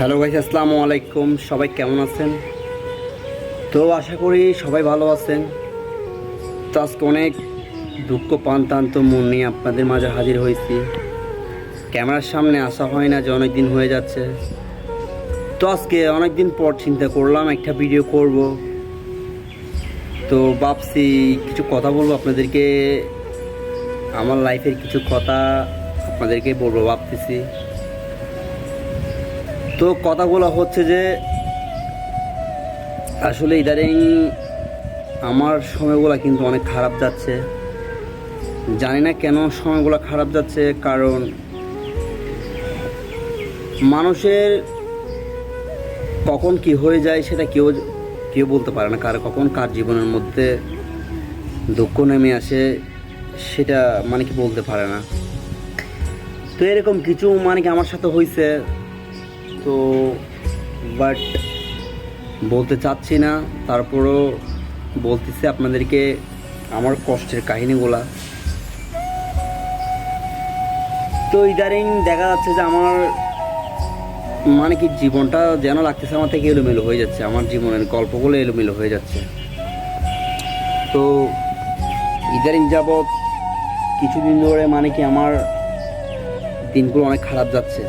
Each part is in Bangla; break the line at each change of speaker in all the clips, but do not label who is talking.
হ্যালো গাইস, আসসালামু আলাইকুম। সবাই কেমন আছেন? তো আশা করি সবাই ভালো আছেন। তো আজকে অনেক দুঃখ পান্তান্ত মন নিয়ে আপনাদের মাঝে হাজির হয়েছি। ক্যামেরার সামনে আসা হয় না যে অনেক দিন হয়ে যাচ্ছে। তো আজকে অনেক দিন পর চিন্তা করলাম, একটা ভিডিও করব। তো ভাবছি কিছু কথা বলব আপনাদেরকে। আমার লাইফের কিছু কথা আপনাদেরকে বলব, ভাবতেছি। তো কথাগুলো হচ্ছে যে আসলে ইদারিং আমার সময়গুলো কিন্তু অনেক খারাপ যাচ্ছে। জানি না কেন সময়গুলো খারাপ যাচ্ছে, কারণ মানুষের কখন কি হয়ে যায় সেটা কেউ কেউ বলতে পারে না, কার কখন কার জীবনের মধ্যে দুঃখ নেমে আসে সেটা মানে কি বলতে পারে না। তো এরকম কিছু মানে কি আমার সাথে হয়েছে তো বাট বলতে চাচ্ছি না। তারপরও বলতেছি আপনাদেরকে আমার কষ্টের কাহিনীগুলা। তো ইদারিং দেখা যাচ্ছে যে আমার মানে কি জীবনটা যেন লাগতেছে আমার থেকে এলোমেলো হয়ে যাচ্ছে। আমার জীবনের গল্পগুলো এলোমেলো হয়ে যাচ্ছে। তো ইদারিং যাবৎ কিছুদিন ধরে মানে কি আমার দিনগুলো অনেক খারাপ যাচ্ছে।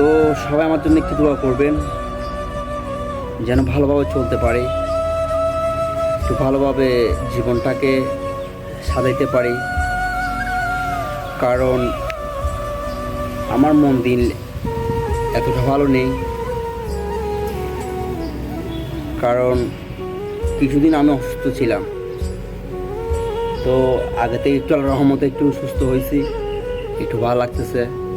তো সবাই আমার জন্য একটু দোয়া করবেন, যেন ভালোভাবে চলতে পারি, একটু ভালোভাবে জীবনটাকে সাজাইতে পারি। কারণ আমার মন দিন এতটা ভালো নেই। কারণ কিছুদিন আমি অসুস্থ ছিলাম। তো আগে থেকে একটু রহমতে একটু সুস্থ হয়েছি, একটু ভালো লাগতেছে।